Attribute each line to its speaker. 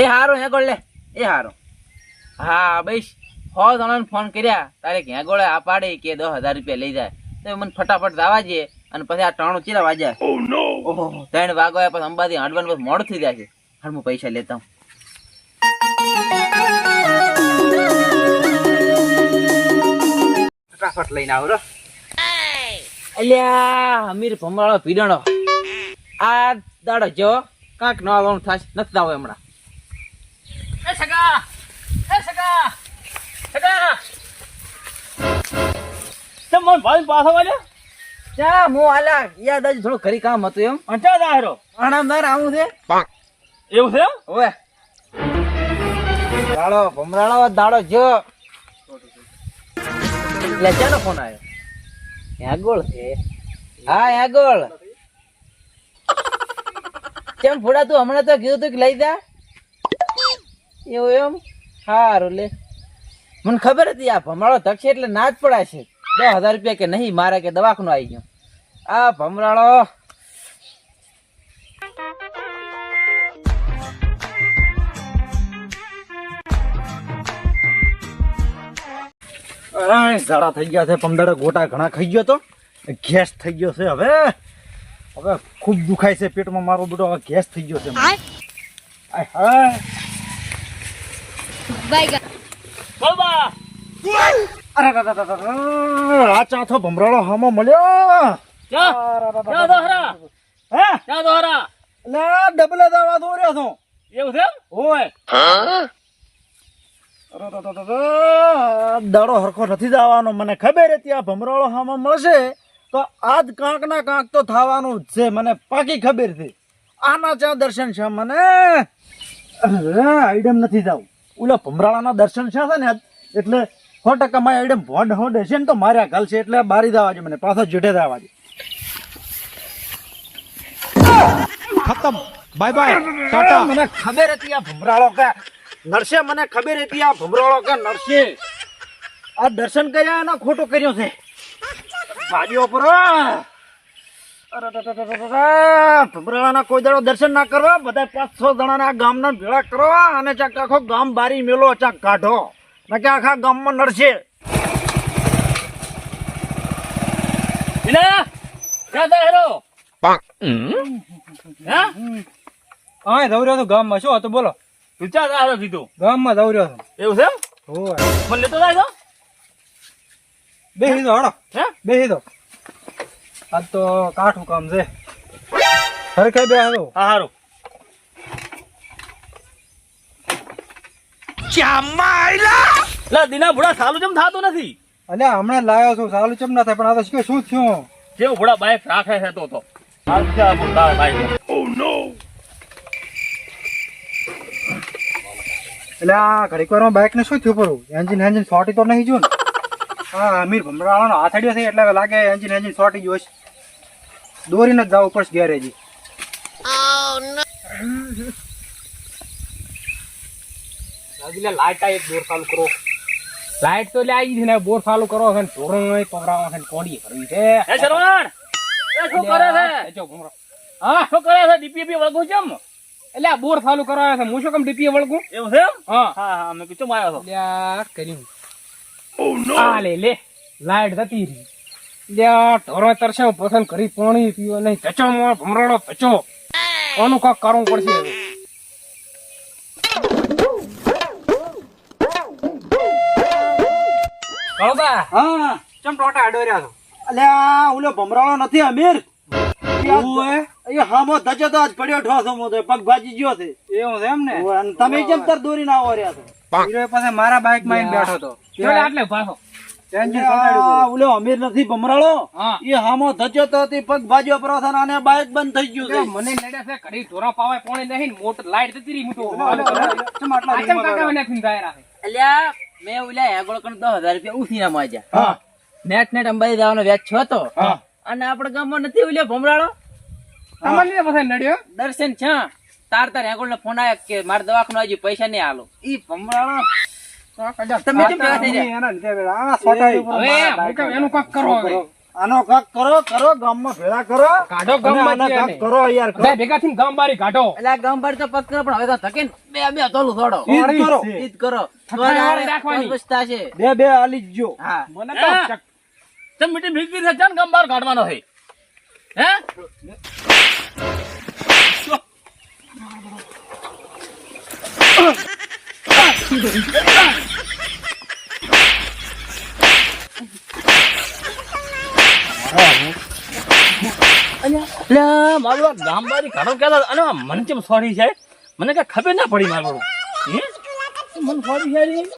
Speaker 1: એ હારો હેગોળ લે. એ હારો. હા બઈશ. હો જણાને ફોન કર્યા. તારે હેગોળે આ પાડે કે દસ હજાર રૂપિયા લઈ જાય. તો મને ફટાફટ જવા જઈએ અને પછી આ ત્રણ ચીરા વાજ્યા ઓહો ત્રણ વાગો પછી અંબાજી હાડવાનું પછી મોડું થઈ જાય છે. હાલ હું પૈસા લેતા હું
Speaker 2: ફટાફટ લઈને આવો
Speaker 1: અલ્યા અમીર ભમરાળો પીડણો. આ દાડો જો કાંક નવા થશે નથી આવો હમણાં. સગા એ સગા સગા
Speaker 2: તમ મન ભાઈ પાછો વાલ્યો
Speaker 1: ચા મો આલા યાદ આજે થોડું ખરી કામ હતું એમ.
Speaker 2: અંચા દાહેરો
Speaker 1: આણામદાર આવું છે.
Speaker 2: એવું છે?
Speaker 1: ઓવે દાડો ભમરાળો દાડો જો. લે ચાનો ફોન આવ્યો? યાગોળ છે. હા યાગોળ કેમ ફોડા તું હમણાં તો કીધું તું કે લઈ જા? એવું એમ? સારું લે. મને ખબર હતી આ ભમરાળો ધકશે એટલે ના જ પડાશે. દસ હજાર રૂપિયા કે નહીં મારે કે દવાખાનું આવી ગયું. આ ભમરાળો.
Speaker 3: આય ઝાડા થઈ ગયા છે પંદરે ગોટા ઘણા ખાઈ ગયો તો. ગેસ થઈ ગયો છે હવે. હવે ખૂબ દુખાય છે પેટમાં મારો બધો હવે ગેસ થઈ ગયો છે. આય હાય.
Speaker 2: બોલબા
Speaker 3: અરે. આ ચાથો ભમરાળો હામો મળ્યો
Speaker 2: ચા ચા દો હરા
Speaker 3: હે લે ડબલે દવા દોર્યો છો
Speaker 2: એવું છે એમ?
Speaker 3: ઓય અરે રા રા રા રા. દાડો હરખો નથી જવાનો મને ખબર હતી આ ભમરાળો હામો મળશે તો આજ કાંક ના કાંક તો થવાનું જ છે મને પાકી ખબર છે આના ચા દર્શન છે મને આઈડમ નથી જાવ ઓલા ભમરાળાના દર્શન છે ને એટલે સો ટકા મારે આઈડમ ભોડ હોડ છે ને તો માર્યા ઘાલશે એટલે બારી દેવા છે મને પાછા જેઠે દેવા છે ખતમ. બાય બાય ટાટા મને ખબર હતી આ ભમરાળો કે નરસે મને ખબર હતી આ ભમરાળો કે નરસે. આ દર્શન કર્યા એનો ખોટો કર્યો છે. ભાજીઓ પર. ભમરાળાના કોઈ દાડો દર્શન ના કરો બધા પાંચ જણાના ગામના ભેળા કરો અને ચાક આખો ગામ બારી મેલો ચાક કાઢો. ના આખા ગામમાં નડશે.
Speaker 2: હે?
Speaker 4: તો ગામમાં. શું હતું બોલો?
Speaker 2: તું ચા કીધું
Speaker 4: ગામમાં દৌર્યો હતો
Speaker 2: એવું છે મને લેતો જાય તો?
Speaker 4: બેસી દો હડો
Speaker 2: હે?
Speaker 4: બેસી દો આજ તો કાઠું કામ છે. સરખે બે દો
Speaker 2: હા હારું. લા દીના ભુડા સાલું જેમ થાતું નથી?
Speaker 4: અને હમણાં લાવ્યો છું સારું ચમ ના થાય પણ આ તો શું શું થયું?
Speaker 2: કેવું ભુડા બાઈક રાખે છે તો તો. હાલ છે આ બાઈક
Speaker 4: એટલે ઘડીક વારમાં બાઇક ને શું થયું પડું એન્જિન એન્જિન શોર્ટી તો નહીં જો ને? હા અમીર ભમરાવાનો હાથ અડ્યો છે એટલે લાગે એન્જિન એન્જિન શોર્ટી ગયો છે. દોરીને જ જવું પડશે ગેરેજી. લાઈટ એક બોર ચાલુ કરો. લાઈટ તો લે આવી છે ને બોર ચાલુ કરો છે ધોરણ પવરાવા છે કોડી કરવી છે.
Speaker 2: એ શરવણ! એ શું કરે છે?
Speaker 4: જો ભમરો.
Speaker 2: હા શું કરે છે? ડીપીપી વળગું છે એમ?
Speaker 4: એટલે આ બોર ચાલુ કરાવે છે. હું શું કેમ ડીપીએ વળગું?
Speaker 2: એવું છે એમ?
Speaker 4: હા.
Speaker 2: હા હા મેં કીધું માર્યો છો.
Speaker 4: લ્યા કર્યું. આ લે. લે લાઈટ જતી રહી. લ્યા ઢોરો તરસે પસંદ કરી પાણી પીવો નહીં. પચો મોર ભમરાડો પચો આનું કાંક કરવું પડશે હવે. કળોબા,
Speaker 3: હા.
Speaker 4: ચમ ટોટા અડો રહ્યા છો?
Speaker 3: અલ્યા ઓલો ભમરાળો નથી અમીર? હામો ધચે તો આજ પડ્યો ઠોસો મોતો પગ ભાજી ગયો છે.
Speaker 4: એવું છે એમ ને?
Speaker 3: તમે કેમ તર દોરી ના આવો રહ્યા છો?
Speaker 4: પાસે મારા બાઇકમાં બેઠો હતો. આટલે પાછો
Speaker 3: ઓલો અમીર નથી ભમરાળો. એ હામો ધચ્યો તો પગ ભાજ્યો પ્રથા અને બાઇક બંધ થઈ ગયું છે.
Speaker 4: મને નડે છે ઘડી ઢોરા પાવે પોણી નહીં મોટર લાઈટ જતી રહી મોટો આચમ કાકા મને ફીન રાખે
Speaker 1: અલ્યા મેં ઓલા હેગોળ કણ દસ રૂપિયા ઉછી માજ્યા નેટ નેટ અંબાજી જવાનો વ્યાજ છો તો. અને આપડે ગામમાં નથી ઓલ્યો ભમરાળો?
Speaker 4: પછી નડ્યો?
Speaker 1: દર્શન છે. તાર તાર હેગોળ ને ફોન આવ્યો કે મારે દવાખાનું હજી પૈસા નહીં આલો. ઈ ભમરાળો તમે કેમ ભેગા થઈ જાય
Speaker 4: એના લીધે આ સોટાઈ
Speaker 1: હવે હું
Speaker 4: કેમ એનું કાંક કરો હવે?
Speaker 3: આનો કાક કરો કરો ગામમાં ભેળા કરો.
Speaker 4: કાઢો ગામમાં
Speaker 3: આનો કાક કરો યાર
Speaker 4: બે ભેગા થઈને ગામ બારી કાઢો.
Speaker 1: એટલે ગામ બારી તો પત કરો પણ હવે તો થકીન બે બે તોલું થોડો
Speaker 3: ઈદ કરો.
Speaker 1: ઈદ કરો.
Speaker 4: ઠઠાવાળી રાખવાની.
Speaker 1: બચતા છે
Speaker 3: બે બે આલી જો
Speaker 1: હા.
Speaker 4: મને તો
Speaker 2: ચમ મીઠી ભીગવી છે ચાલ ગામ બાર કાઢવાનો હે હે? એટલે મારું આ ગામવાળી કાઢો કહેતા અને મને કેમ સોરી છે? મને કઈ ખબર ના પડી મારું. હે? મને સોરી છે